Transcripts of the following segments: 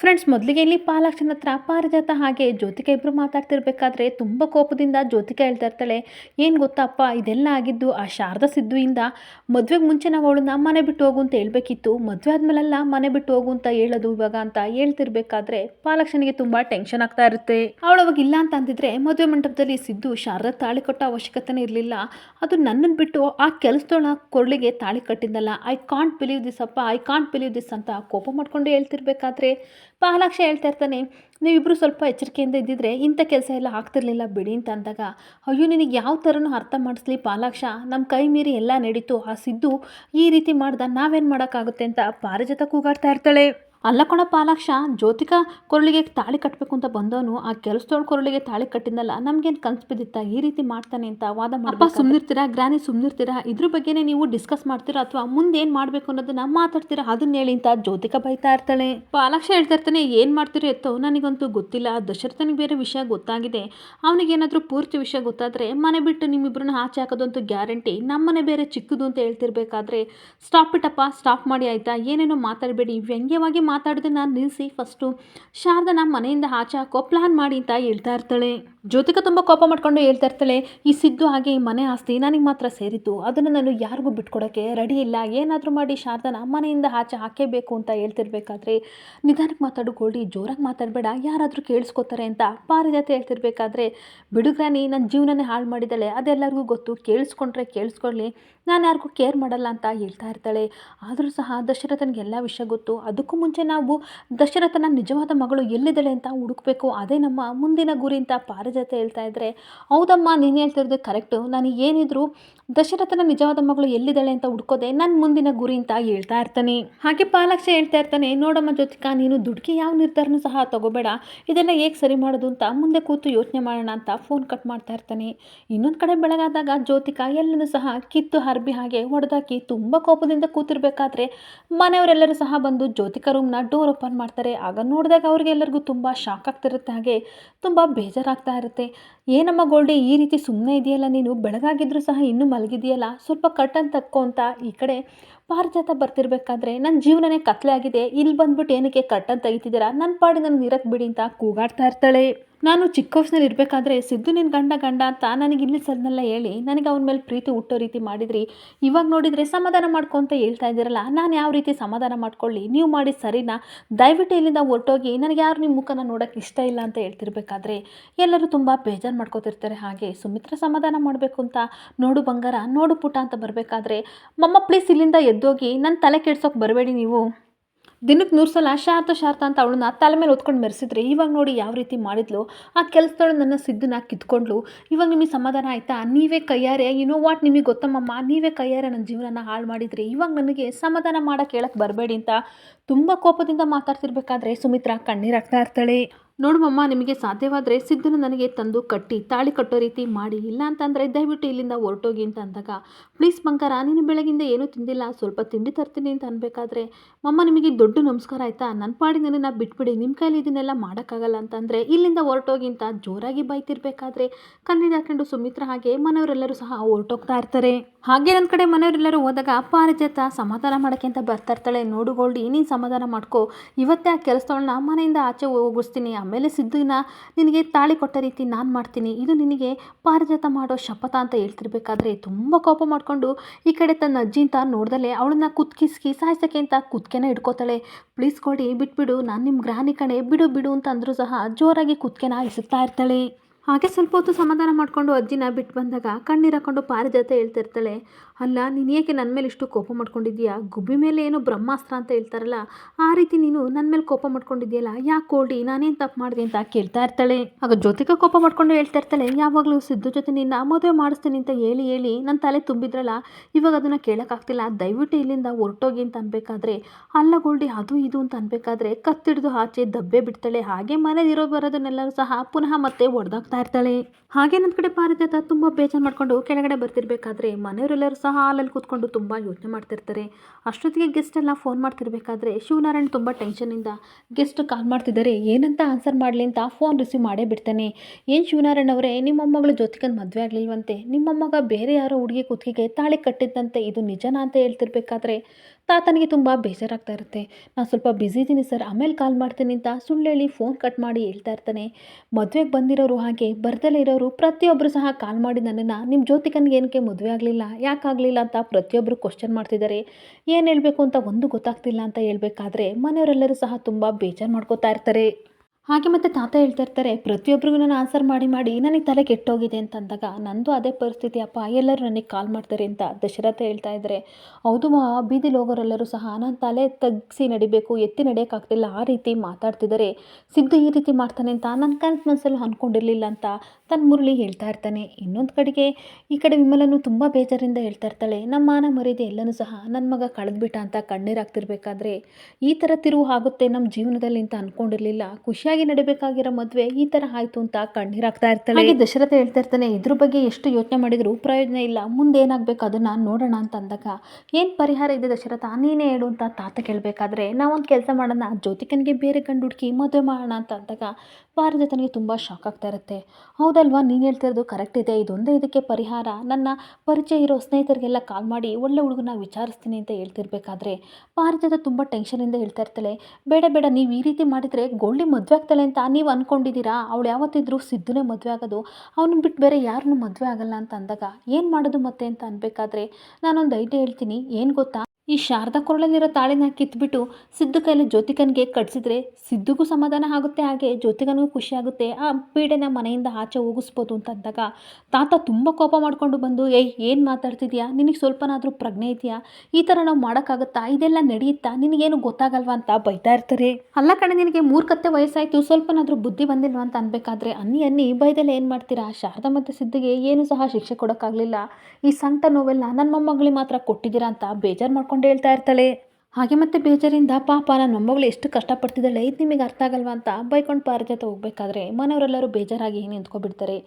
Friends ಮೊದಲಿಗೆ ಇಲ್ಲಿ ಪಾಲಾಕ್ಷನ ಹತ್ರ ಪಾರಿಜಾತ ಹಾಗೆ ಜ್ಯೋತಿಕ ಇಬ್ಬರು ಮಾತಾಡ್ತಿರ್ಬೇಕಾದ್ರೆ ತುಂಬ ಕೋಪದಿಂದ ಜ್ಯೋತಿಕ ಹೇಳ್ತಾ ಇರ್ತಾಳೆ, ಏನು ಗೊತ್ತಪ್ಪ, ಇದೆಲ್ಲ ಆಗಿದ್ದು ಆ ಶಾರದಾ ಸಿದ್ದುವಿಂದ ಮದುವೆಗೆ ಮುಂಚೆ ನಾವು ಅವಳನ್ನ ಮನೆ ಬಿಟ್ಟು ಹೋಗು ಅಂತ ಹೇಳ್ಬೇಕಿತ್ತು. ಮದುವೆ ಆದಮೇಲೆಲ್ಲ ಮನೆ ಬಿಟ್ಟು ಹೋಗು ಅಂತ ಹೇಳೋದು ಇವಾಗ ಅಂತ ಹೇಳ್ತಿರ್ಬೇಕಾದ್ರೆ ಪಾಲಾಕ್ಷನಿಗೆ ತುಂಬ ಟೆನ್ಷನ್ ಆಗ್ತಾ ಇರುತ್ತೆ. ಅವಳು ಅವಾಗ ಇಲ್ಲ ಅಂತ ಅಂದಿದ್ರೆ ಮದುವೆ ಮಂಟಪದಲ್ಲಿ ಸಿದ್ದು ಶಾರದಾ ತಾಳಿ ಕೊಟ್ಟ ಅವಶ್ಯಕತೆನೇ ಇರಲಿಲ್ಲ. ಅದು ನನ್ನನ್ನು ಬಿಟ್ಟು ಆ ಕೆಲಸದೊಳ ಕೊರಳಿಗೆ ತಾಳಿ ಕಟ್ಟಿದ್ದಲ್ಲ ಐ ಕಾಂಟ್ ಬಿಲೀವ್ ದಿಸ್ ಅಪ್ಪ ಐ ಕಾಂಟ್ ಬಿಲೀವ್ ದಿಸ್ ಅಂತ ಕೋಪ ಮಾಡ್ಕೊಂಡು ಹೇಳ್ತಿರ್ಬೇಕಾದ್ರೆ ಪಾಲಾಕ್ಷ ಹೇಳ್ತಾ ಇರ್ತಾನೆ ನೀವಿಬ್ಬರು ಸ್ವಲ್ಪ ಎಚ್ಚರಿಕೆಯಿಂದ ಇದ್ದಿದ್ರೆ ಇಂಥ ಕೆಲಸ ಎಲ್ಲ ಆಗ್ತಿರ್ಲಿಲ್ಲ ಬಿಡಿ ಅಂತ ಅಂದಾಗ, ಅಯ್ಯೋ, ನಿನಗೆ ಯಾವ ಥರನೂ ಅರ್ಥ ಮಾಡಿಸ್ಲಿ ಪಾಲಾಕ್ಷ ನಮ್ಮ ಕೈ ಮೀರಿ ಎಲ್ಲ ನಡೀತು, ಆ ಸಿದ್ದು ಈ ರೀತಿ ಮಾಡ್ದ ನಾವೇನು ಮಾಡೋಕ್ಕಾಗುತ್ತೆ? ಅಂತ ಪಾರಿಜಾತ ಕೂಗಾಡ್ತಾ ಇರ್ತಾಳೆ. ಅಲ್ಲ ಕಣ ಪಾಲಾಕ್ಷ ಜ್ಯೋತಿಕಾ ಕೊರಳಿಗೆ ತಾಳಿ ಕಟ್ಟಬೇಕು ಅಂತ ಬಂದವನು ಆ ಕೆಲಸದೊಳ ಕೊರಳಿಗೆ ತಾಳಿ ಕಟ್ಟಿದ್ನಲ್ಲ ನಮ್ಗೇನು ಕನ್ಸು ಬಿದ್ದಿತ್ತ? ಈ ರೀತಿ ಮಾಡ್ತಾನೆ ಅಂತ ವಾದ ಮಾಡಪ್ಪ ಸುಮ್ಮನಿರ್ತೀರಾ ಗ್ರಾನಿ ಸುಮ್ಮನಿರ್ತೀರಾ ಇದ್ರ ಬಗ್ಗೆನೇ ನೀವು ಡಿಸ್ಕಸ್ ಮಾಡ್ತೀರಾ ಅಥವಾ ಮುಂದೆ ಏನು ಮಾಡಬೇಕು ಅನ್ನೋದನ್ನ ಮಾತಾಡ್ತೀರಾ? ಅದನ್ನ ಹೇಳಿ ಅಂತ ಜ್ಯೋತಿಕಾ ಬೈತಾ ಇರ್ತಾಳೆ. ಪಾಲಾಕ್ಷ ಹೇಳ್ತಾ ಇರ್ತಾನೆ ಏನು ಮಾಡ್ತೀರೋ ಎತ್ತೋ? ನನಗಂತೂ ಗೊತ್ತಿಲ್ಲ. ದಶರಥನಿಗೆ ಬೇರೆ ವಿಷಯ ಗೊತ್ತಾಗಿದೆ. ಅವನಿಗೇನಾದರೂ ಪೂರ್ತಿ ವಿಷಯ ಗೊತ್ತಾದರೆ ಮನೆ ಬಿಟ್ಟು ನಿಮ್ಮಿಬ್ಬರನ್ನ ಆಚೆ ಹಾಕೋದಂತೂ ಗ್ಯಾರಂಟಿ. ನಮ್ಮನೆ ಬೇರೆ ಚಿಕ್ಕದು ಅಂತ ಹೇಳ್ತಿರ್ಬೇಕಾದ್ರೆ ಸ್ಟಾಪ್ ಇಟ್ಟಪ್ಪ ಸ್ಟಾಪ್ ಮಾಡಿ ಆಯಿತಾ? ಏನೇನೋ ಮಾತಾಡಬೇಡಿ. ವ್ಯಂಗ್ಯವಾಗಿ ಮಾತಾಡೋದನ್ನ ನಿಲ್ಲಿಸಿ ಫಸ್ಟು ಶಾರದನ ಮನೆಯಿಂದ ಆಚೆ ಹಾಕೋ ಪ್ಲ್ಯಾನ್ ಮಾಡಿ ಅಂತ ಹೇಳ್ತಾ ಇರ್ತಾಳೆ. ಜ್ಯೋತಿಕ ತುಂಬ ಕೋಪ ಮಾಡ್ಕೊಂಡು ಹೇಳ್ತಾ ಇರ್ತಾಳೆ, ಈ ಸಿದ್ದು ಹಾಗೆ ಈ ಮನೆ ಆಸ್ತಿ ನನಗೆ ಮಾತ್ರ ಸೇರಿತ್ತು ಅದನ್ನು ನಾನು ಯಾರಿಗೂ ಬಿಟ್ಕೊಡೋಕ್ಕೆ ರೆಡಿ ಇಲ್ಲ. ಏನಾದರೂ ಮಾಡಿ ಶಾರದನ ಮನೆಯಿಂದ ಆಚೆ ಹಾಕೇಬೇಕು ಅಂತ ಹೇಳ್ತಿರ್ಬೇಕಾದ್ರೆ ನಿಧಾನಕ್ಕೆ ಮಾತಾಡು ಗೋಲ್ಡಿ ಜೋರಾಗಿ ಮಾತಾಡಬೇಡ. ಯಾರಾದರೂ ಕೇಳಿಸ್ಕೊತಾರೆ ಅಂತ ಪಾರಿಜಾತ ಹೇಳ್ತಿರ್ಬೇಕಾದ್ರೆ ಬಿಡುಗ್ರಾನಿ ನನ್ನ ಜೀವನನೇ ಹಾಳು ಮಾಡಿದ್ದಾಳೆ. ಅದೆಲ್ಲರಿಗೂ ಗೊತ್ತು. ಕೇಳಿಸ್ಕೊಂಡ್ರೆ ಕೇಳಿಸ್ಕೊಳ್ಳಿ ನಾನು ಯಾರಿಗೂ ಕೇರ್ ಮಾಡಲ್ಲ ಅಂತ ಹೇಳ್ತಾ ಇರ್ತಾಳೆ. ಆದರೂ ಸಹ ದಶರಥನಿಗೆ ಎಲ್ಲ ವಿಷಯ ಗೊತ್ತು. ಅದಕ್ಕೂ ಮುಂಚೆ ನಾವು ದಶರಥನ ನಿಜವಾದ ಮಗಳು ಎಲ್ಲಿದ್ದಾಳೆ ಅಂತ ಹುಡುಕಬೇಕು, ಅದೇ ನಮ್ಮ ಮುಂದಿನ ಗುರಿ ಅಂತ ಪಾರಿಜಾತ ಹೇಳ್ತಾ ಇದ್ದರೆ ಹೌದಮ್ಮ, ನೀನು ಹೇಳ್ತಿರೋದು ಕರೆಕ್ಟು ನಾನು ಏನಿದ್ರು ದಶರಥನ ನಿಜವಾದ ಮಗಳು ಎಲ್ಲಿದ್ದಾಳೆ ಅಂತ ಹುಡ್ಕೋದೆ ನನ್ನ ಮುಂದಿನ ಗುರಿ ಅಂತ ಹೇಳ್ತಾ ಇರ್ತಾನೆ. ಹಾಗೆ ಪಾಲಕ್ಷ ಹೇಳ್ತಾ ಇರ್ತಾನೆ, ನೋಡಮ್ಮ ಜ್ಯೋತಿಕಾ, ನೀನು ದುಡ್ಕಿ ಯಾವ ನಿರ್ಧಾರನೂ ಸಹ ತಗೋಬೇಡ. ಇದೆಲ್ಲ ಹೇಗೆ ಸರಿ ಮಾಡೋದು ಅಂತ ಮುಂದೆ ಕೂತು ಯೋಚನೆ ಮಾಡೋಣ ಅಂತ ಫೋನ್ ಕಟ್ ಮಾಡ್ತಾ ಇರ್ತಾನೆ. ಇನ್ನೊಂದು ಕಡೆ ಬೆಳಗಾದಾಗ ಜ್ಯೋತಿಕಾ ಎಲ್ಲನೂ ಸಹ ಕಿತ್ತು ಹರ್ಬಿ ಹಾಗೆ ಹೊಡೆದಾಕಿ ತುಂಬ ಕೋಪದಿಂದ ಕೂತಿರ್ಬೇಕಾದ್ರೆ ಮನೆಯವರೆಲ್ಲರೂ ಸಹ ಬಂದು ಜ್ಯೋತಿಕಾ ರೂಮ್ನ ಡೋರ್ ಓಪನ್ ಮಾಡ್ತಾರೆ. ಆಗ ನೋಡಿದಾಗ ಅವ್ರಿಗೆಲ್ಲರಿಗೂ ತುಂಬ ಶಾಕ್ ಆಗ್ತಿರುತ್ತೆ. ಹಾಗೆ ತುಂಬ ಬೇಜಾರಾಗ್ತಾ ಇರುತ್ತೆ. ಏನಮ್ಮ ಗೋಲ್ಡಿ, ಈ ರೀತಿ ಸುಮ್ಮನೆ ಇದೆಯಲ್ಲ ನೀನು? ಬೆಳಗಾಗಿದ್ರೂ ಸಹ ಇನ್ನೂ ಮಲಗಿದೆಯಲ್ಲ ಸ್ವಲ್ಪ ಕರ್ಟನ್ ತಕ್ಕೋ ಅಂತ ಈ ಕಡೆ ಪಾರಿಜಾತ ಬರ್ತಿರ್ಬೇಕಾದ್ರೆ ನನ್ನ ಜೀವನನೇ ಕತ್ಲೆ ಆಗಿದೆ. ಇಲ್ಲಿ ಬಂದ್ಬಿಟ್ಟು ಏನಕ್ಕೆ ಕರ್ಟನ್ ತೆಗಿತಿದ್ದೀರಾ? ನನ್ನ ಪಾಡಿ ನನ್ನ ನೀರಕ್ಕೆ ಬಿಡಿ ಅಂತ ಕೂಗಾಡ್ತಾ ಇರ್ತಾಳೆ. ನಾನು ಚಿಕ್ಕ ವಯಸ್ಸಿನಲ್ಲಿ ಇರಬೇಕಾದ್ರೆ ಸಿದ್ದು ನಿನ್ನ ಗಂಡ ಗಂಡ ಅಂತ ನನಗೆ ಇಲ್ಲಿ ಸದ್ನೆಲ್ಲ ಹೇಳಿ, ನನಗೆ ಅವನ ಮೇಲೆ ಪ್ರೀತಿ ಹುಟ್ಟೋ ರೀತಿ ಮಾಡಿದ್ರಿ. ಇವಾಗ ನೋಡಿದರೆ ಸಮಾಧಾನ ಮಾಡ್ಕೊಂತ ಹೇಳ್ತಾ ಇದ್ದೀರಲ್ಲ, ನಾನು ಯಾವ ರೀತಿ ಸಮಾಧಾನ ಮಾಡ್ಕೊಳ್ಳಿ? ನೀವು ಮಾಡಿ ಸರಿನಾ? ದಯವಿಟ್ಟು ಇಲ್ಲಿಂದ ಹೊರಟೋಗಿ ನನಗೆ ಯಾರು ನಿಮ್ಮ ಮುಖನ ನೋಡೋಕ್ಕೆ ಇಷ್ಟ ಇಲ್ಲ ಅಂತ ಹೇಳ್ತಿರ್ಬೇಕಾದ್ರೆ ಎಲ್ಲರೂ ತುಂಬ ಬೇಜಾರು ಮಾಡ್ಕೋತಿರ್ತಾರೆ ಹಾಗೆ. ಸುಮಿತ್ರ ಸಮಾಧಾನ ಮಾಡಬೇಕು ಅಂತ, ನೋಡು ಬಂಗಾರ, ನೋಡು ಪುಟ ಅಂತ ಬರಬೇಕಾದ್ರೆ, ಮಮ್ಮ ಪ್ಲೀಸ್ ಇಲ್ಲಿಂದ ಎದ್ದೋಗಿ ನನ್ನ ತಲೆ ಕೆಡ್ಸೋಕೆ ಬರಬೇಡಿ ನೀವು. ದಿನಕ್ಕೆ ನೂರು ಸಲ ಶಾರ್ತ ಶಾರ್ತ ಅಂತ ಅವಳನ್ನ ತಲೆ ಮೇಲೆ ಹೊತ್ಕೊಂಡು ಮೆರೆಸಿದ್ರೆ ಇವಾಗ ನೋಡಿ ಯಾವ ರೀತಿ ಮಾಡಿದ್ಲು. ಆ ಕೆಲಸದವಳು ನನ್ನ ಸಿದ್ದನ್ನ ಕಿತ್ಕೊಂಡ್ಲು ಇವಾಗ ನಿಮಗೆ ಸಮಾಧಾನ ಆಯ್ತಾ? ನೀವೇ ಕೈಯಾರೆ. ನೋ ವಾಟ್ ನಿಮಗೆ ಗೊತ್ತಮ್ಮಮ್ಮ, ನೀವೇ ಕೈಯಾರೆ ನನ್ನ ಜೀವನನ ಹಾಳು ಮಾಡಿದ್ರೆ. ಇವಾಗ ನನಗೆ ಸಮಾಧಾನ ಮಾಡೋಕ್ಕೆ ಹೇಳಕ್ಕೆ ಬರಬೇಡಿ ಅಂತ ತುಂಬ ಕೋಪದಿಂದ ಮಾತಾಡ್ತಿರ್ಬೇಕಾದ್ರೆ ಸುಮಿತ್ರಾ ಕಣ್ಣೀರು ಹಾಕ್ತಾ ಇರ್ತಾಳೆ. ನೋಡುವಮ್ಮ ನಿಮಗೆ ಸಾಧ್ಯವಾದರೆ ಸಿದ್ದನ ನನಗೆ ತಂದು ಕಟ್ಟಿ, ತಾಳಿ ಕಟ್ಟೋ ರೀತಿ ಮಾಡಿ. ಇಲ್ಲ ಅಂತಂದರೆ ದಯವಿಟ್ಟು ಇಲ್ಲಿಂದ ಹೊರಟೋಗಿ ಅಂತ ಅಂದಾಗ, ಪ್ಲೀಸ್ ಬಂಗಾರ, ನೀನು ಬೆಳಗಿಂದ ಏನೂ ತಿಂದಿಲ್ಲ, ಸ್ವಲ್ಪ ತಿಂಡಿ ತರ್ತೀನಿ ಅಂತ ಅನ್ಬೇಕಾದ್ರೆ, ಮಮ್ಮ ನಿಮಗೆ ದೊಡ್ಡ ನಮಸ್ಕಾರ ಆಯಿತಾ? ನನ್ನ ಪಾಡಿ ನನ್ನ ಬಿಟ್ಬಿಡಿ ನಿಮ್ಮ ಕೈಲಿ ಇದನ್ನೆಲ್ಲ ಮಾಡೋಕ್ಕಾಗಲ್ಲ ಅಂತಂದರೆ, ಇಲ್ಲಿಂದ ಹೊರಟೋಗಿ ಅಂತ ಜೋರಾಗಿ ಬೈತಿರ್ಬೇಕಾದ್ರೆ ಕಣ್ಣೀರು ಹಾಕೊಂಡು ಸುಮಿತ್ರ ಹಾಗೆ ಮನೆಯವರೆಲ್ಲರೂ ಸಹ ಹೊರಟೋಗ್ತಾ ಇರ್ತಾರೆ. ಹಾಗೆ ನನ್ನ ಕಡೆ ಮನೆಯವರೆಲ್ಲರೂ ಹೋದಾಗ, ಪಾರಿಜಾತ ಸಮಾಧಾನ ಮಾಡೋಕ್ಕೆ ಅಂತ ಬರ್ತಾ ಇರ್ತಾಳೆ. ನೋಡು ಗೋಲ್ಡಿ, ನೀನು ಸಮಾಧಾನ ಮಾಡ್ಕೋ. ಇವತ್ತೇ ಆ ಕೆಲಸದವಳನ್ನ ಮನೆಯಿಂದ ಆಚೆ ಹೋಗಿಸ್ತೀನಿ. ಆಮೇಲೆ ಸಿದ್ಧನ ನಿನಗೆ ತಾಳಿ ಕೊಟ್ಟ ರೀತಿ ನಾನು ಮಾಡ್ತೀನಿ. ಇದು ನಿನಗೆ ಪಾರಿಜಾತ ಮಾಡೋ ಶಪಥ ಅಂತ ಹೇಳ್ತಿರ್ಬೇಕಾದ್ರೆ ತುಂಬ ಕೋಪ ಮಾಡಿಕೊಂಡು ಈ ಕಡೆ ತನ್ನ ಅಜ್ಜಿ ಅಂತ ನೋಡ್ದಲೆ ಅವಳನ್ನ ಕುತ್ಕಿಸ್ಕಿ ಸಾಯಿಸೋಕೆ ಅಂತ ಕುತ್ಕೆನ ಹಿಡ್ಕೋತಾಳೆ. ಪ್ಲೀಸ್ ಕೊಡಿ, ಬಿಟ್ಬಿಡು. ನಾನು ನಿಮ್ಮ ಗ್ರಾನಿ ಕಣೆ. ಬಿಡು ಬಿಡು ಅಂತ ಅಂದರೂ ಸಹ ಜೋರಾಗಿ ಕುತ್ಕೆನ ಇಸುತ್ತಾ ಇರ್ತಾಳೆ. ಹಾಗೆ ಸ್ವಲ್ಪ ಹೊತ್ತು ಸಮಾಧಾನ ಮಾಡಿಕೊಂಡು ಅಜ್ಜಿನ ಬಿಟ್ಟು ಬಂದಾಗ ಕಣ್ಣೀರು ಹಾಕೊಂಡು ಪಾರಿಜಾತ ಹೇಳ್ತಿರ್ತಾಳೆ, ಅಲ್ಲ, ನೀನು ಏಕೆ ನನ್ನ ಮೇಲೆ ಇಷ್ಟು ಕೋಪ ಮಾಡ್ಕೊಂಡಿದ್ದೀಯಾ? ಗುಬ್ಬಿ ಮೇಲೆ ಏನೋ ಬ್ರಹ್ಮಾಸ್ತ್ರ ಅಂತ ಹೇಳ್ತಾರಲ್ಲ, ಆ ರೀತಿ ನೀನು ನನ್ನ ಮೇಲೆ ಕೋಪ ಮಾಡ್ಕೊಂಡಿದ್ಯಲ್ಲ ಯಾಕೆ ಕೋಡಿ ನಾನೇನು ತಪ್ಪು ಮಾಡಿದೆ ಅಂತ ಕೇಳ್ತಾ ಇರ್ತಾಳೆ. ಆಗ ಜೊತೆಗೆ ಕೋಪ ಮಾಡ್ಕೊಂಡು ಹೇಳ್ತಾ ಇರ್ತಾಳೆ ಯಾವಾಗಲೂ ಸಿದ್ದು ಜೊತೆ ನಿನ್ನ ಮದುವೆ ಮಾಡಿಸ್ತೀನಿ ಅಂತ ಹೇಳಿ ಹೇಳಿ ನನ್ನ ತಲೆ ತುಂಬಿದ್ರಲ್ಲ, ಇವಾಗ ಅದನ್ನು ಕೇಳೋಕ್ಕಾಗ್ತಿಲ್ಲ. ದಯವಿಟ್ಟು ಇಲ್ಲಿಂದ ಹೊರಟೋಗಿ ಅಂತ ಅನ್ಬೇಕಾದ್ರೆ, ಅಲ್ಲ ಗೋಲ್ಡಿ, ಅದು ಇದು ಅಂತ ಅನ್ಬೇಕಾದ್ರೆ ಕತ್ತಿಡಿದು ಆಚೆ ದಬ್ಬೆ ಬಿಡ್ತಾಳೆ. ಹಾಗೆ ಮನೇಲಿರೋ ಬರೋದನ್ನೆಲ್ಲರೂ ಸಹ ಪುನಃ ಮತ್ತೆ ಒಡೆದಾಗ್ತಾ ಇರ್ತಾಳೆ ಹಾಗೆ ನನ್ನ ಕಡೆ ಪಾರಿಜಾತ ತುಂಬ ಬೇಜಾರು ಮಾಡಿಕೊಂಡು ಕೆಳಗಡೆ ಬರ್ತಿರ್ಬೇಕಾದ್ರೆ ಮನೆಯವರೆಲ್ಲರೂ ಸಹ ಹಾಲಲ್ಲಿ ಕೂತ್ಕೊಂಡು ತುಂಬ ಯೋಚನೆ ಮಾಡ್ತಿರ್ತಾರೆ. ಅಷ್ಟೊತ್ತಿಗೆ ಗೆಸ್ಟ್ ಎಲ್ಲ ಫೋನ್ ಮಾಡ್ತಿರ್ಬೇಕಾದ್ರೆ ಶಿವನಾರಾಯಣ್ ತುಂಬ ಟೆನ್ಷನಿಂದ ಗೆಸ್ಟ್ ಕಾಲ್ ಮಾಡ್ತಿದ್ದಾರೆ, ಏನಂತ ಆನ್ಸರ್ ಮಾಡಲಿ ಅಂತ ಫೋನ್ ರಿಸೀವ್ ಮಾಡೇ ಬಿಡ್ತಾನೆ. ಏನು ಶಿವನಾರಾಯಣ್ ಅವರೇ, ನಿಮ್ಮ ಮೊಮ್ಮಗಳು ಜೊತೆಗಂದು ಮದುವೆ ಆಗಲಿಲ್ವಂತೆ? ನಿಮ್ಮ ಮೊಮ್ಮಗ ಬೇರೆ ಯಾರೋ ಹುಡುಗಿ ಕುತ್ತಿಗೆಗೆ ತಾಳಿ ಕಟ್ಟಿದ್ದಂತೆ ಇದು ನಿಜನಾ ಅಂತ ಹೇಳ್ತಿರ್ಬೇಕಾದ್ರೆ? ತಾತನಿಗೆ ತುಂಬ ಬೇಜಾರಾಗ್ತಾ ಇರುತ್ತೆ. ನಾನು ಸ್ವಲ್ಪ ಬ್ಯುಸಿ ಇದ್ದೀನಿ ಸರ್ ಆಮೇಲೆ ಕಾಲ್ ಮಾಡ್ತೀನಿ ಅಂತ ಸುಳ್ಳು ಹೇಳಿ ಫೋನ್ ಕಟ್ ಮಾಡಿ ಹೇಳ್ತಾ ಇರ್ತಾನೆ. ಮದುವೆಗೆ ಬಂದಿರೋರು ಹಾಗೆ ಬರ್ತಲೇ ಇರೋರು ಪ್ರತಿಯೊಬ್ಬರು ಸಹ ಕಾಲ್ ಮಾಡಿ ನನ್ನನ್ನು ನಿಮ್ಮ ಜ್ಯೋತಿಕನಿಗೆ ಏನಕ್ಕೆ ಮದುವೆ ಆಗಲಿಲ್ಲ ಯಾಕಾಗಲಿಲ್ಲ ಅಂತ ಪ್ರತಿಯೊಬ್ಬರು ಕ್ವಶನ್ ಮಾಡ್ತಿದ್ದಾರೆ. ಏನು ಹೇಳಬೇಕು ಅಂತ ಒಂದು ಗೊತ್ತಾಗ್ತಿಲ್ಲ ಅಂತ ಹೇಳಬೇಕಾದ್ರೆ ಮನೆಯವರೆಲ್ಲರೂ ಸಹ ತುಂಬ ಬೇಜಾರು ಮಾಡ್ಕೋತಾ ಇರ್ತಾರೆ. ಹಾಗೆ ಮತ್ತು ತಾತ ಹೇಳ್ತಾ ಇರ್ತಾರೆ ಪ್ರತಿಯೊಬ್ಬರಿಗೂ ನಾನು ಆನ್ಸರ್ ಮಾಡಿ ಮಾಡಿ ನನಗೆ ತಲೆ ಕೆಟ್ಟೋಗಿದೆ ಅಂತ ಅಂದಾಗ ನಂದು ಅದೇ ಪರಿಸ್ಥಿತಿ, ಅಪ್ಪ, ಎಲ್ಲರೂ ನನಗೆ ಕಾಲ್ ಮಾಡ್ತಾರೆ ಅಂತ ದಶರಥ ಹೇಳ್ತಾ ಇದ್ದಾರೆ ಹೌದು ಮಾ, ಬೀದಿಲಿ ಹೋಗೋರೆಲ್ಲರೂ ಸಹ ನಾನು ತಲೆ ತಗ್ಗಿಸಿ ನಡಿಬೇಕು, ಎತ್ತಿ ನಡೆಯೋಕ್ಕಾಗ್ತಿಲ್ಲ ಆ ರೀತಿ ಮಾತಾಡ್ತಿದ್ದಾರೆ ಸಿದ್ದು ಈ ರೀತಿ ಮಾಡ್ತಾನೆ ಅಂತ ನನ್ನ ಕನಸು ಮನಸ್ಸಲ್ಲೂ ಅಂದ್ಕೊಂಡಿರಲಿಲ್ಲ ಅಂತ ತನ್ನ ಮುರಳಿ ಹೇಳ್ತಾ ಇರ್ತಾನೆ. ಇನ್ನೊಂದು ಕಡೆಗೆ ಈ ಕಡೆ ವಿಮಲನು ತುಂಬ ಬೇಜಾರಿಂದ ಹೇಳ್ತಾ ಇರ್ತಾಳೆ. ನಮ್ಮ ಮಾನ ಮರ್ಯಾದೆ ಎಲ್ಲನೂ ಸಹ ನನ್ನ ಮಗ ಕಳೆದ್ಬಿಟ್ಟ ಅಂತ ಕಣ್ಣೀರಾಗ್ತಿರ್ಬೇಕಾದ್ರೆ ಈ ಥರ ತಿರುವು ಆಗುತ್ತೆ ನಮ್ಮ ಜೀವನದಲ್ಲಿ ಅಂತ ಅಂದ್ಕೊಂಡಿರಲಿಲ್ಲ ಖುಷಿಯಾಗಿ ನಡಿಬೇಕಾಗಿರೋ ಮದುವೆ ಈ ಥರ ಆಯಿತು ಅಂತ ಕಣ್ಣೀರಾಗ್ತಾ ಇರ್ತಾಳೆ. ಹಾಗೆ ದಶರಥ ಹೇಳ್ತಾ ಇರ್ತಾನೆ, ಇದ್ರ ಬಗ್ಗೆ ಎಷ್ಟು ಯೋಚನೆ ಮಾಡಿದ್ರು ಪ್ರಯೋಜನ ಇಲ್ಲ, ಮುಂದೆ ಏನಾಗ್ಬೇಕು ಅದನ್ನು ನೋಡೋಣ ಅಂತ ಅಂದಾಗ, ಏನು ಪರಿಹಾರ ಇದೆ ದಶರಥ, ನೀನೇ ಹೇಳು ಅಂತ ತಾತ ಕೇಳಬೇಕಾದ್ರೆ, ನಾವೊಂದು ಕೆಲಸ ಮಾಡೋಣ, ಜ್ಯೋತಿಕನಿಗೆ ಬೇರೆ ಗಂಡು ಹುಡುಕಿ ಮದುವೆ ಮಾಡೋಣ ಅಂತ ಅಂದಾಗ ಪಾರಿಜಾತನಿಗೆ ತುಂಬ ಶಾಕ್ ಆಗ್ತಾ ಇರುತ್ತೆ. ಹೌದಲ್ವಾ, ನೀನು ಹೇಳ್ತಿರೋದು ಕರೆಕ್ಟ್ ಇದೆ, ಇದೊಂದೇ ಇದಕ್ಕೆ ಪರಿಹಾರ, ನನ್ನ ಪರಿಚಯ ಇರೋ ಸ್ನೇಹಿತರಿಗೆಲ್ಲ ಕಾಲ್ ಮಾಡಿ ಒಳ್ಳೆ ಹುಡುಗನ ವಿಚಾರಿಸ್ತೀನಿ ಅಂತ ಹೇಳ್ತಿರ್ಬೇಕಾದ್ರೆ ಪಾರಿಜಾತ ತುಂಬ ಟೆನ್ಷನಿಂದ ಹೇಳ್ತಾ ಇರ್ತಾಳೆ. ಬೇಡ ಬೇಡ, ನೀವು ಈ ರೀತಿ ಮಾಡಿದರೆ ಗೋಲ್ಡಿ ಮದುವೆ ಆಗ್ತಾಳೆ ಅಂತ ನೀವು ಅಂದ್ಕೊಂಡಿದ್ದೀರಾ ಅವಳು ಯಾವತ್ತಿದ್ರೂ ಸಿದ್ಧನೇ ಮದುವೆ ಆಗೋದು. ಅವನು ಬಿಟ್ಟು ಬೇರೆ ಯಾರನ್ನೂ ಮದುವೆ ಆಗಲ್ಲ ಅಂತ ಅಂದಾಗ ಏನು ಮಾಡೋದು ಮತ್ತೆ ಅಂತ ಅನ್ಬೇಕಾದ್ರೆ ನಾನೊಂದು ಐಡಿಯಾ ಹೇಳ್ತೀನಿ. ಏನು ಗೊತ್ತಾ? ಈ ಶಾರದಾ ಕೊರಳಲ್ಲಿರೋ ತಾಳಿನ ಕಿತ್ಬಿಟ್ಟು ಸಿದ್ದು ಕೈಲಿ ಜ್ಯೋತಿಕನ್ಗೆ ಕಟ್ಸಿದ್ರೆ ಸಿದ್ದುಗೂ ಸಮಾಧಾನ ಆಗುತ್ತೆ, ಹಾಗೆ ಜ್ಯೋತಿಕನಿಗೂ ಖುಷಿ ಆಗುತ್ತೆ. ಆ ಪೀಡೆನ ಮನೆಯಿಂದ ಆಚೆ ಹೋಗಿಸ್ಬೋದು ಅಂತಂದಾಗ ತಾತ ತುಂಬ ಕೋಪ ಮಾಡಿಕೊಂಡು ಬಂದು, ಏಯ್, ಏನು ಮಾತಾಡ್ತಿದ್ಯಾ? ನಿನಗೆ ಸ್ವಲ್ಪನಾದರೂ ಪ್ರಜ್ಞೆ ಇದೆಯಾ? ಈ ಥರ ನಾವು ಮಾಡೋಕ್ಕಾಗುತ್ತಾ? ಇದೆಲ್ಲ ನಡೆಯುತ್ತಾ? ನಿನಗೇನು ಗೊತ್ತಾಗಲ್ವಾ? ಅಂತ ಬೈತಾ ಇರ್ತಾರೆ. ಅಲ್ಲ ಕಣೆ, ನಿನಗೆ ಮೂರ್ಖತ್ತೆ ವಯಸ್ಸಾಯಿತು, ಸ್ವಲ್ಪನಾದರೂ ಬುದ್ಧಿ ಬಂದಿಲ್ವಾ? ಅಂತ ಅನ್ಬೇಕಾದ್ರೆ, ಅನ್ನಿ ಅನ್ನಿ, ಬೈದೆಲ್ಲ ಏನು ಮಾಡ್ತೀರಾ? ಶಾರದಾ ಮತ್ತು ಸಿದ್ದಿಗೆ ಏನು ಸಹ ಶಿಕ್ಷೆ ಕೊಡೋಕ್ಕಾಗಲಿಲ್ಲ. ಈ ಸಂಕಟ ನೋವೆಲ್ಲ ನನ್ನ ಮೊಮ್ಮಗಳಿಗೆ ಮಾತ್ರ ಕೊಟ್ಟಿದ್ದೀರಾ? ಅಂತ ಬೇಜಾರು ಮಾಡ್ಕೊಂಡು ಹೇಳ್ತಾ ಇರ್ತಾಳೆ. ಹಾಗೆ ಮತ್ತೆ ಬೇಜಾರಿಂದ ಪಾಪ ನನ್ನ ಮೊಮ್ಮಗಳು ಎಷ್ಟು ಕಷ್ಟಪಡ್ತಿದ್ದಾಳೆ, ಇದು ನಿಮಗೆ ಅರ್ಥ ಆಗಲ್ವಾ ಅಂತ ಬೈಕೊಂಡು ಪಾರಿಜಾತ ಹೋಗ್ಬೇಕಾದ್ರೆ ಮನೆಯವರೆಲ್ಲರೂ ಬೇಜಾರಾಗಿ ನಿಂತ್ಕೊಬಿಡ್ತಾರೆ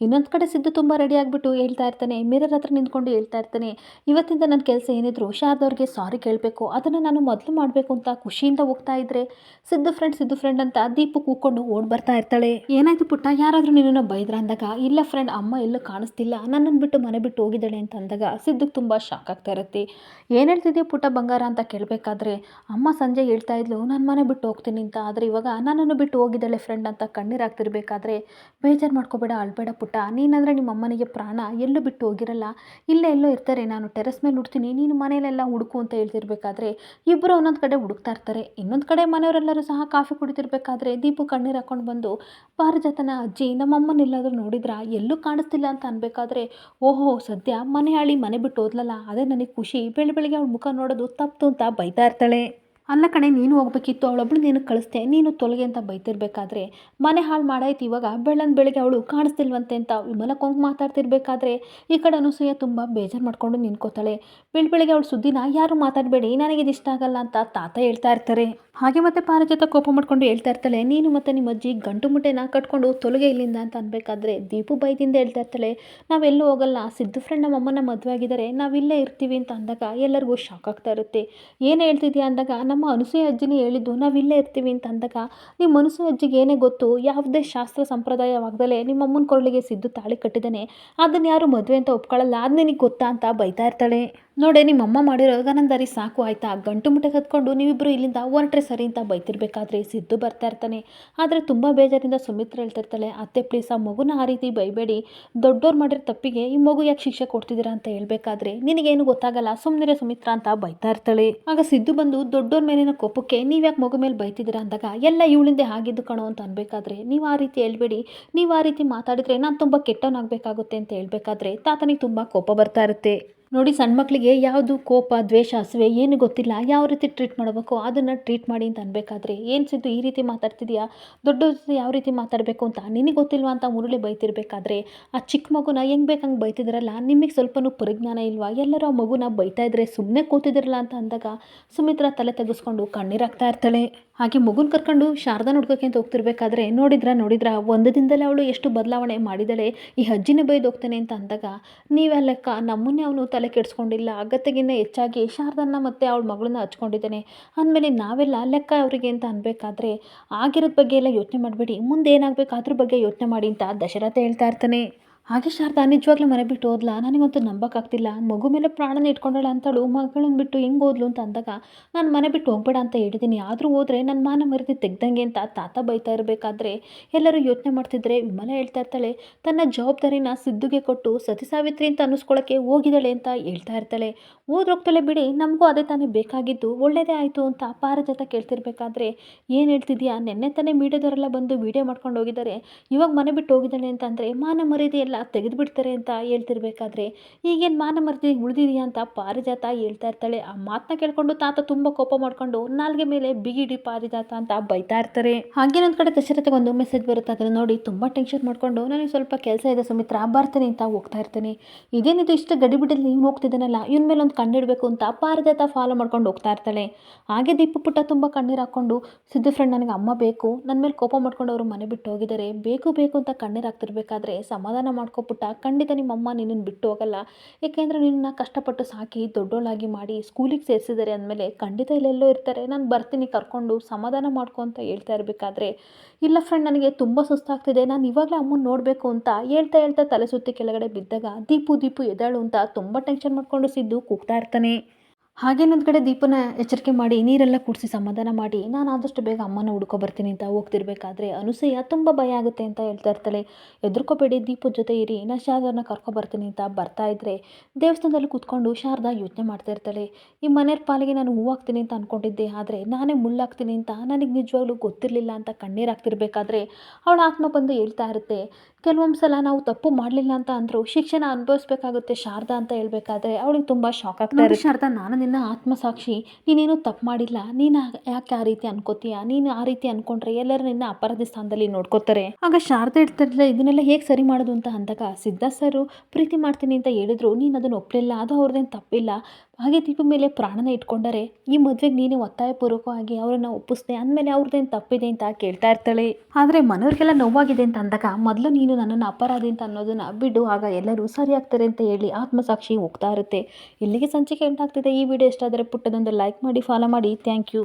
ಇನ್ನೊಂದು ಕಡೆ ಸಿದ್ದು ತುಂಬ ರೆಡಿ ಆಗಿಬಿಟ್ಟು ಹೇಳ್ತಾ ಇರ್ತಾನೆ ಮಿರರ್ ಹತ್ರ ನಿಂತ್ಕೊಂಡು ಹೇಳ್ತಾ ಇರ್ತಾನೆ, ಇವತ್ತಿಂದ ನನ್ನ ಕೆಲಸ ಏನಿದ್ರು ಹುಷಾರದವ್ರಿಗೆ ಸಾರಿ ಕೇಳಬೇಕು, ಅದನ್ನು ನಾನು ಮೊದಲು ಮಾಡಬೇಕು ಅಂತ ಖುಷಿಯಿಂದ ಹೋಗ್ತಾ ಇದ್ರೆ? ಸಿದ್ದು ಫ್ರೆಂಡ್ ಸಿದ್ದು ಫ್ರೆಂಡ್ ಅಂತ ದೀಪು ಕೂಕೊಂಡು ಓಡ್ ಬರ್ತಾ ಇರ್ತಾಳೆ. ಏನಾಯ್ತು ಪುಟ್ಟ, ಯಾರಾದರೂ ನಿನ್ನನ್ನು ಬೈದ್ರ ಅಂದಾಗ? ಇಲ್ಲ ಫ್ರೆಂಡ್ ಅಮ್ಮ ಎಲ್ಲೂ ಕಾಣಿಸ್ತಿಲ್ಲ ನನ್ನನ್ನು ಬಿಟ್ಟು ಮನೆ ಬಿಟ್ಟು ಹೋಗಿದ್ದಾಳೆ ಅಂತ ಅಂದಾಗ ಸಿದ್ದು ತುಂಬ ಶಾಕ್ ಆಗ್ತಾ ಇರುತ್ತೆ. ಏನು ಹೇಳ್ತಿದ್ಯಾ ಪುಟ್ಟ ಬಂಗಾರ ಅಂತ ಕೇಳಬೇಕಾದ್ರೆ? ಅಮ್ಮ ಸಂಜೆ ಹೇಳ್ತಾ ಇದ್ಲು, ನಾನು ಮನೆ ಬಿಟ್ಟು ಹೋಗ್ತೀನಿ ಅಂತ, ಆದರೆ ಇವಾಗ ನನ್ನನ್ನು ಬಿಟ್ಟು ಹೋಗಿದ್ದಾಳೆ ಫ್ರೆಂಡ್ ಅಂತ ಕಣ್ಣೀರಾಗ್ತಿರ್ಬೇಕಾದ್ರೆ ಬೇಜಾರು ಮಾಡ್ಕೋಬೇಡ, ಅಳ್ಬೇಡ ನೀನಂದರೆ ನಿಮ್ಮ ಅಮ್ಮನಿಗೆ ಪ್ರಾಣ ಎಲ್ಲೂ ಬಿಟ್ಟು ಹೋಗಿರಲ್ಲ. ಇಲ್ಲೇ ಎಲ್ಲೋ ಇರ್ತಾರೆ, ನಾನು ಟೆರೆಸ್ ಮೇಲೆ ಹುಡ್ತೀನಿ ನೀನು ಮನೆಯಲ್ಲೆಲ್ಲ ಹುಡುಕು ಅಂತ ಹೇಳ್ತಿರ್ಬೇಕಾದ್ರೆ ಇಬ್ಬರು ಒಂದೊಂದು ಕಡೆ ಹುಡುಕ್ತಾ ಇರ್ತಾರೆ. ಇನ್ನೊಂದು ಕಡೆ ಮನೆಯವರೆಲ್ಲರೂ ಸಹ ಕಾಫಿ ಕುಡಿತಿರ್ಬೇಕಾದ್ರೆ ದೀಪು ಕಣ್ಣೀರು ಹಾಕೊಂಡು ಬಂದು, ಪಾರಿಜಾತನ ಅಜ್ಜಿ ನಮ್ಮಮ್ಮನೆಲ್ಲಾದರೂ ನೋಡಿದ್ರಾ? ಎಲ್ಲೂ ಕಾಣಿಸ್ತಿಲ್ಲ ಅಂತ ಅನ್ಬೇಕಾದ್ರೆ, ಓಹೋ, ಸದ್ಯ ಮನೆ ಆಳಿ ಮನೆ ಬಿಟ್ಟು ಹೋದ್ಲಲ್ಲ, ಅದೇ ನನಗೆ ಖುಷಿ. ಬೆಳೆ ಬೆಳಿಗ್ಗೆ ಅವಳ ಮುಖ ನೋಡೋದು ತಪ್ಪು ಅಂತ ಬೈತಾ ಇರ್ತಾಳೆ. ಅಲ್ಲ ಕಣೆ, ನೀನು ಹೋಗ್ಬೇಕಿತ್ತು, ಅವಳೊಬ್ಳು ನೀನು ಕಳಿಸ್ದೆ, ನೀನು ತೊಲಗೆ ಅಂತ ಬೈತಿರ್ಬೇಕಾದ್ರೆ, ಮನೆ ಹಾಳು ಮಾಡಾಯ್ತು ಇವಾಗ, ಬೆಳ್ಳನ್ ಬೆಳಿಗ್ಗೆ ಅವಳು ಕಾಣಿಸ್ತಿಲ್ವಂತೆ ಅಂತ ವಿಮಲ ಕೊಂಕ್ ಮಾತಾಡ್ತಿರ್ಬೇಕಾದ್ರೆ, ಈ ಕಡೆ ಅನುಸೂಯ ತುಂಬ ಬೇಜಾರು ಮಾಡ್ಕೊಂಡು ನಿಂತ್ಕೋತಾಳೆ. ಬೆಳ್ ಬೆಳಿಗ್ಗೆ ಅವಳು ಸುದ್ದಿನ ಯಾರು ಮಾತಾಡಬೇಡಿ ನನಗೆ ಇದು ಇಷ್ಟ ಆಗಲ್ಲ ಅಂತ ತಾತ ಹೇಳ್ತಾ ಇರ್ತಾರೆ. ಹಾಗೆ ಮತ್ತೆ ಪಾರಿಜಾತ ಕೋಪ ಮಾಡ್ಕೊಂಡು ಹೇಳ್ತಾ ಇರ್ತಾಳೆ, ನೀನು ಮತ್ತೆ ನಿಮ್ಮ ಅಜ್ಜಿ ಗಂಟು ಮುಟ್ಟೆನ ಕಟ್ಕೊಂಡು ತೊಲಗೆ ಇಲ್ಲಿಂದ ಅಂತ ಅನ್ಬೇಕಾದ್ರೆ ದೀಪು ಬೈದಿಂದ ಹೇಳ್ತಾ ಇರ್ತಾಳೆ, ನಾವೆಲ್ಲೂ ಹೋಗಲ್ಲ, ಸಿದ್ದು ಫ್ರೆಂಡ್ ನಮ್ಮಮ್ಮನ ಮದುವೆ ಆಗಿದ್ದಾರೆ, ನಾವಿಲ್ಲೇ ಇರ್ತೀವಿ ಅಂತ ಅಂದಾಗ ಎಲ್ಲರಿಗೂ ಶಾಕ್ ಆಗ್ತಾ ಇರುತ್ತೆ. ಏನು ಹೇಳ್ತಿದ್ಯಾ ಅಂದಾಗ ನಮ್ಮ ಅನಸೂಯ ಅಜ್ಜಿನೇ ಹೇಳಿದ್ದು ನಾವಿಲ್ಲೇ ಇರ್ತೀವಿ ಅಂತ ಅಂದಾಗ ನಿಮ್ಮ ಅನಸೂಯ ಅಜ್ಜಿಗೆ ಏನೇ ಗೊತ್ತು, ಯಾವುದೇ ಶಾಸ್ತ್ರ ಸಂಪ್ರದಾಯವಾಗ್ದಲೇ ನಿಮ್ಮ ಅಮ್ಮನ ಕೊರಳಿಗೆ ಸಿದ್ದು ತಾಳಿ ಕಟ್ಟಿದ್ದಾನೆ. ಅದನ್ನು ಯಾರು ಮದುವೆ ಅಂತ ಒಪ್ಕೊಳ್ಳಲ್ಲ, ಅದು ನಿನಗೆ ಗೊತ್ತಾ ಅಂತ ಬೈತಾ ಇರ್ತಾಳೆ. ನೋಡೆ ನಿಮ್ಮ ಅಮ್ಮ ಮಾಡಿರೋ ಗನಂದಾರಿ ಸಾಕು ಆಯ್ತಾ? ಗಂಟು ಮುಟ್ಟೆ ಕತ್ಕೊಂಡು ನೀವಿಬ್ಬರು ಇಲ್ಲಿಂದ ಹೊರಟ್ರೆ ಸರಿ ಅಂತ ಬೈತಿರ್ಬೇಕಾದ್ರೆ ಸಿದ್ದು ಬರ್ತಾ ಇರ್ತಾನೆ. ಆದರೆ ತುಂಬ ಬೇಜಾರಿಂದ ಸುಮಿತ್ರ ಹೇಳ್ತಿರ್ತಾಳೆ ಅತ್ತೆ ಪ್ಲೀಸ್ ಆ ಮಗುನ ಆ ರೀತಿ ಬೈಬೇಡಿ. ದೊಡ್ಡವ್ರು ಮಾಡಿರೋ ತಪ್ಪಿಗೆ ಈ ಮಗು ಯಾಕೆ ಶಿಕ್ಷೆ ಕೊಡ್ತಿದ್ದೀರಾ? ಅಂತ ಹೇಳ್ಬೇಕಾದ್ರೆ, ನಿನಗೇನು ಗೊತ್ತಾಗಲ್ಲ ಸುಮ್ಮನೆ ಸುಮಿತ್ರ ಅಂತ ಬೈತಾ ಇರ್ತಾಳೆ. ಆಗ ಸಿದ್ದು ಬಂದು, ದೊಡ್ಡೋರ್ ಮೇಲಿನ ಕೋಪಕ್ಕೆ ನೀವ್ಯಾಕೆ ಮಗು ಮೇಲೆ ಬೈತಿದ್ದೀರಾ ಅಂದಾಗ, ಎಲ್ಲ ಇವಳಿಂದೆ ಆಗಿದ್ದು ಕಣೋ ಅಂತ ಅನ್ಬೇಕಾದ್ರೆ, ನೀವು ಆ ರೀತಿ ಹೇಳ್ಬೇಡಿ. ನೀವು ಆ ರೀತಿ ಮಾತಾಡಿದ್ರೆ ನಾನು ತುಂಬ ಕೆಟ್ಟವನಾಗಬೇಕಾಗುತ್ತೆ ಅಂತ ಹೇಳ್ಬೇಕಾದ್ರೆ, ತಾತನಿಗೆ ತುಂಬ ಕೋಪ ಬರ್ತಾ ಇರುತ್ತೆ. ನೋಡಿ ಸಣ್ಣ ಮಕ್ಕಳಿಗೆ ಯಾವುದು ಕೋಪ, ದ್ವೇಷ ಹಸಿವೆ ಏನು ಗೊತ್ತಿಲ್ಲ, ಯಾವ ರೀತಿ ಟ್ರೀಟ್ ಮಾಡಬೇಕು, ಅದನ್ನು ಟ್ರೀಟ್ ಮಾಡಿ ಅಂತ ಅನ್ಬೇಕಾದ್ರೆ ಏನು ಸಿದ್ದು ಈ ರೀತಿ ಮಾತಾಡ್ತಿದ್ಯಾ? ದೊಡ್ಡ ಯಾವ ರೀತಿ ಮಾತಾಡಬೇಕು ಅಂತ ನಿನಗೆ ಗೊತ್ತಿಲ್ವಾ ಅಂತ ಮುರುಳಿ ಬೈತಿರಬೇಕಾದ್ರೆ, ಆ ಚಿಕ್ಕ ಮಗುನ ಹೆಂಗೆ ಬೇಕಂಗೆ ಬೈತಿದ್ರಲ್ಲ ನಿಮಗೆ ಸ್ವಲ್ಪನೂ ಪರಿಜ್ಞಾನ ಇಲ್ವಾ? ಎಲ್ಲರೂ ಆ ಮಗುನ ಬೈತಾ ಇದ್ರೆ ಸುಮ್ಮನೆ ಕೂತಿದ್ರಲ್ಲ ಅಂತ ಅಂದಾಗ ಸುಮಿತ್ರ ತಲೆ ತೆಗೆಸ್ಕೊಂಡು ಕಣ್ಣೀರಾಗ್ತಾ ಇರ್ತಾಳೆ. ಹಾಗೆ ಮಗುನ ಕರ್ಕೊಂಡು ಶಾರದಾ ನೋಡ್ಕೋಕೆ ಅಂತ ಹೋಗ್ತಿರ್ಬೇಕಾದ್ರೆ ನೋಡಿದ್ರ ನೋಡಿದ್ರ? ಒಂದು ದಿನದಲ್ಲೇ ಅವಳು ಎಷ್ಟು ಬದಲಾವಣೆ ಮಾಡಿದಾಳೆ, ಈ ಅಜ್ಜಿನೇ ಬೈದು ಹೋಗ್ತಾನೆ ಅಂತ ಅಂದಾಗ ನೀವೇ ಲೆಕ್ಕ ನಮ್ಮನ್ನೇ ಅವನು ತಲೆ ಕೆಡಿಸ್ಕೊಂಡಿಲ್ಲ, ಅಗತ್ಯಗಿನ್ನ ಹೆಚ್ಚಾಗಿ ಶಾರದನ್ನ ಮತ್ತು ಅವಳ ಮಗಳನ್ನ ಹಚ್ಕೊಂಡಿದ್ದಾನೆ. ಅಂದಮೇಲೆ ನಾವೆಲ್ಲ ಲೆಕ್ಕ ಅವರಿಗೆ ಅಂತ ಅನ್ಬೇಕಾದ್ರೆ, ಆಗಿರೋದ್ ಬಗ್ಗೆ ಎಲ್ಲ ಯೋಚನೆ ಮಾಡಬೇಡಿ ಮುಂದೆ ಏನಾಗಬೇಕು ಅದ್ರ ಬಗ್ಗೆ ಯೋಚನೆ ಮಾಡಿ ಅಂತ ದಶರಥ ಹೇಳ್ತಾ ಇರ್ತಾನೆ. ಹಾಗೆ ಶಾರದಾ, ನಿಜವಾಗ್ಲೂ ಮನೆ ಬಿಟ್ಟು ಹೋದ್ಲಾ? ನನಗಂತೂ ನಂಬೋಕ್ಕಾಗ್ತಿಲ್ಲ. ಮಗು ಮೇಲೆ ಪ್ರಾಣನ ಇಟ್ಕೊಂಡಳ ಅಂತಳು. ಮಗಳನ್ನ ಬಿಟ್ಟು ಹೆಂಗೆ ಹೋದ್ಲು ಅಂತ ಅಂದಾಗ, ನಾನು ಮನೆ ಬಿಟ್ಟು ಹೋಗ್ಬೇಡ ಅಂತ ಹೇಳಿದ್ದೀನಿ ಆದರೂ ಹೋದರೆ ನನ್ನ ಮಾನ ಮರ್ಯಾದೆ ತೆಗ್ದಂಗೆ ಅಂತ ತಾತ ಬೈತಾ ಇರಬೇಕಾದ್ರೆ ಎಲ್ಲರೂ ಯೋಚನೆ ಮಾಡ್ತಿದ್ರೆ ವಿಮಲ ಹೇಳ್ತಾ ಇರ್ತಾಳೆ. ತನ್ನ ಜವಾಬ್ದಾರಿನ ಸಿದ್ದುಗೆ ಕೊಟ್ಟು ಸತಿ ಸಾವಿತ್ರಿ ಅಂತ ಅನ್ನಿಸ್ಕೊಳ್ಳೋಕ್ಕೆ ಹೋಗಿದ್ದಾಳೆ ಅಂತ ಹೇಳ್ತಾ ಇರ್ತಾಳೆ. ಹೋದ್ರೋಗ್ತಾಳೆ ಬಿಡಿ. ನಮಗೂ ಅದೇ ತಾನೇ ಬೇಕಾಗಿದ್ದು. ಒಳ್ಳೆಯದೇ ಆಯಿತು ಅಂತ ಪಾರಜಾತ ಕೇಳ್ತಿರ್ಬೇಕಾದ್ರೆ ಏನು ಹೇಳ್ತಿದ್ಯಾ? ನೆನ್ನೆ ತಾನೇ ಮೀಡಿಯಾದವರೆಲ್ಲ ಬಂದು ವಿಡಿಯೋ ಮಾಡ್ಕೊಂಡು ಹೋಗಿದ್ದಾರೆ. ಇವಾಗ ಮನೆ ಬಿಟ್ಟು ಹೋಗಿದ್ದಾಳೆ ಅಂತಂದರೆ ಮಾನ ಮರ್ಯಾದೆ ಎಲ್ಲ ತೆಗೆದು ಬಿಡ್ತಾರೆ ಅಂತ ಹೇಳ್ತಿರ್ಬೇಕಾದ್ರೆ, ಈಗೇನು ಮಾನ ಮರ್ಯಾದೆ ಉಳಿದಿದೆಯಾ ಅಂತ ಪಾರಿಜಾತ ಹೇಳ್ತಾ ಇರ್ತಾಳೆ. ಆ ಮಾತನ್ನ ಕೇಳ್ಕೊಂಡು ತಾತ ತುಂಬ ಕೋಪ ಮಾಡ್ಕೊಂಡು ನಾಲ್ಗೆ ಮೇಲೆ ಬಿಗಿಡಿ ಪಾರಿಜಾತ ಅಂತ ಬೈತಾ ಇರ್ತಾರೆ. ಹಾಗೇನೊಂದು ಕಡೆ ದಶರಥಗೆ ಒಂದು ಮೆಸೇಜ್ ಬರುತ್ತೆ, ಅದನ್ನು ನೋಡಿ ತುಂಬ ಟೆನ್ಷನ್ ಮಾಡ್ಕೊಂಡು, ನನಗೆ ಸ್ವಲ್ಪ ಕೆಲಸ ಇದೆ ಸುಮಿತ್ರ, ಬರ್ತೀನಿ ಅಂತ ಹೋಗ್ತಾ ಇರ್ತೀನಿ. ಇದೇನಿದು ಇಷ್ಟು ಗಡಿಬಿಡಲ್ಲಿ ಇವ್ನು ಹೋಗ್ತಿದ್ದಾನಲ್ಲ, ಇವನ ಮೇಲೆ ಒಂದು ಕಣ್ಣಿಡಬೇಕು ಅಂತ ಪಾರಿಜಾತ ಫಾಲೋ ಮಾಡ್ಕೊಂಡು ಹೋಗ್ತಾ ಇರ್ತಾಳೆ. ಹಾಗೆ ದೀಪ ಪುಟ್ಟ ತುಂಬ ಕಣ್ಣೀರು ಹಾಕ್ಕೊಂಡು, ಸಿದ್ದು ಫ್ರೆಂಡ್ ನನಗೆ ಅಮ್ಮ ಬೇಕು ನನ್ನ ಮೇಲೆ ಕೋಪ ಮಾಡ್ಕೊಂಡು ಅವರು ಮನೆ ಬಿಟ್ಟು ಹೋಗಿದ್ದಾರೆ, ಬೇಕು ಬೇಕು ಅಂತ ಕಣ್ಣೀರು ಹಾಕ್ತಿರ್ಬೇಕಾದ್ರೆ ಸಮಾಧಾನ ಮಾಡ್ಕೊಪುಟ್ಟ ಖಂಡಿತ ನಿಮ್ಮಮ್ಮ ನಿನ್ನನ್ನು ಬಿಟ್ಟು ಹೋಗಲ್ಲ. ಏಕೆಂದರೆ ನಿನ್ನ ಕಷ್ಟಪಟ್ಟು ಸಾಕಿ, ದೊಡ್ಡೋಳಾಗಿ ಮಾಡಿ, ಸ್ಕೂಲಿಗೆ ಸೇರಿಸಿದ್ದಾರೆ ಅಂದಮೇಲೆ ಖಂಡಿತ ಇಲ್ಲೆಲ್ಲೋ ಇರ್ತಾರೆ. ನಾನು ಬರ್ತೀನಿ, ಕರ್ಕೊಂಡು ಸಮಾಧಾನ ಮಾಡ್ಕೊ ಅಂತ ಹೇಳ್ತಾ ಇರಬೇಕಾದ್ರೆ. ಇಲ್ಲ ಫ್ರೆಂಡ್ ನನಗೆ ತುಂಬ ಸುಸ್ತಾಗ್ತಿದೆ. ನಾನು ಇವಾಗಲೇ ಅಮ್ಮನ ನೋಡಬೇಕು ಅಂತ ಹೇಳ್ತಾ ಹೇಳ್ತಾ ತಲೆ ಸುತ್ತಿ ಕೆಳಗಡೆ ಬಿದ್ದಾಗ ದೀಪು ದೀಪು ಎದ್ದಾಳು ಅಂತ ತುಂಬ ಟೆನ್ಷನ್ ಮಾಡಿಕೊಂಡು ಸಿದ್ದು ಕೂಗ್ತಾ ಇರ್ತಾನೆ. ಹಾಗೇನೊಂದು ಕಡೆ ದೀಪನ ಎಚ್ಚರಿಕೆ ಮಾಡಿ ನೀರೆಲ್ಲ ಕುಡಿಸಿ ಸಮಾಧಾನ ಮಾಡಿ ನಾನು ಆದಷ್ಟು ಬೇಗ ಅಮ್ಮನ ಹುಡ್ಕೊ ಬರ್ತೀನಿ ಅಂತ ಹೋಗ್ತಿರ್ಬೇಕಾದ್ರೆ ಅನುಸೂಯ ತುಂಬ ಭಯ ಆಗುತ್ತೆ ಅಂತ ಹೇಳ್ತಾ ಇರ್ತಾಳೆ. ಎದುರ್ಕೋಬೇಡಿ ದೀಪದ ಜೊತೆ ಇರಿ ನಾನು ಶಾರದನ್ನ ಕರ್ಕೊ ಬರ್ತೀನಿ ಅಂತ ಬರ್ತಾ ಇದ್ರೆ ದೇವಸ್ಥಾನದಲ್ಲಿ ಕೂತ್ಕೊಂಡು ಶಾರದಾ ಯೋಚನೆ ಮಾಡ್ತಾ ಇರ್ತಾಳೆ. ಈ ಮನೆಯವ್ರ ಪಾಲಿಗೆ ನಾನು ಹೂವಾಗ್ತೀನಿ ಅಂತ ಅಂದ್ಕೊಂಡಿದ್ದೆ ಆದರೆ ನಾನೇ ಮುಳ್ಳಾಗ್ತೀನಿ ಅಂತ ನನಗೆ ನಿಜವಾಗ್ಲೂ ಗೊತ್ತಿರಲಿಲ್ಲ ಅಂತ ಕಣ್ಣೀರು ಹಾಕ್ತಿರ್ಬೇಕಾದ್ರೆ ಅವಳ ಆತ್ಮ ಬಂದು ಹೇಳ್ತಾ ಇರುತ್ತೆ ಕೆಲವೊಂದು ಸಲ ನಾವು ತಪ್ಪು ಮಾಡಲಿಲ್ಲ ಅಂತ ಅಂದರೂ ಶಿಕ್ಷಣ ಅನುಭವಿಸ್ಬೇಕಾಗುತ್ತೆ ಶಾರದಾ ಅಂತ ಹೇಳ್ಬೇಕಾದ್ರೆ ಅವಳಿಗೆ ತುಂಬ ಶಾಕ್ ಆಗ್ತಾ ಇರುತ್ತೆ. ಶಾರದಾ ನಾನು ನಿನ್ನ ಆತ್ಮಸಾಕ್ಷಿ, ನೀನೇನು ತಪ್ಪು ಮಾಡಿಲ್ಲ. ನೀನು ಯಾಕೆ ಆ ರೀತಿ ಅನ್ಕೋತೀಯ? ನೀನು ಆ ರೀತಿ ಅನ್ಕೊಂಡ್ರೆ ಎಲ್ಲರೂ ನಿನ್ನ ಅಪರಾಧಿ ಸ್ಥಾನದಲ್ಲಿ ನೋಡ್ಕೋತಾರೆ ಆಗ ಶಾರದಾ ಇರ್ತಾರಲ್ಲ ಇದನ್ನೆಲ್ಲ ಹೇಗೆ ಸರಿ ಮಾಡೋದು ಅಂತ ಅಂದಾಗ, ಸಿದ್ಧ ಪ್ರೀತಿ ಮಾಡ್ತೀನಿ ಅಂತ ಹೇಳಿದ್ರು. ನೀನು ಅದನ್ನು ಒಪ್ಪಲಿಲ್ಲ ಅದು ಅವ್ರದ್ದೇನು ತಪ್ಪಿಲ್ಲ. ಹಾಗೆ ದೀಪ ಮೇಲೆ ಪ್ರಾಣನ ಇಟ್ಕೊಂಡರೆ ಈ ಮದುವೆಗೆ ನೀನು ಒತ್ತಾಯಪೂರ್ವಕವಾಗಿ ಅವರನ್ನು ಒಪ್ಪಿಸ್ದೆ, ಅಂದಮೇಲೆ ಅವ್ರದ್ದೇನು ತಪ್ಪಿದೆ ಅಂತ ಕೇಳ್ತಾ ಇರ್ತಾಳೆ. ಆದರೆ ಮನೋರಿಗೆಲ್ಲ ನೋವಾಗಿದೆ ಅಂತ ಅಂದಾಗ ಮೊದಲು ನೀನು ನನ್ನನ್ನು ಅಪರಾಧಿ ಅಂತ ಅನ್ನೋದನ್ನ ಬಿಡು, ಆಗ ಎಲ್ಲರೂ ಸರಿ ಆಗ್ತಾರೆ ಅಂತ ಹೇಳಿ ಆತ್ಮಸಾಕ್ಷಿ ಹೋಗ್ತಾ ಇರುತ್ತೆ. ಇಲ್ಲಿಗೆ ಸಂಚಿಕೆ ಎಂಟಾಗ್ತಿದೆ ಈ ವಿಡಿಯೋ ಇಷ್ಟ ಆದರೆ ಪುಟ್ಟದೊಂದು ಲೈಕ್ ಮಾಡಿ ಫಾಲೋ ಮಾಡಿ. Thank you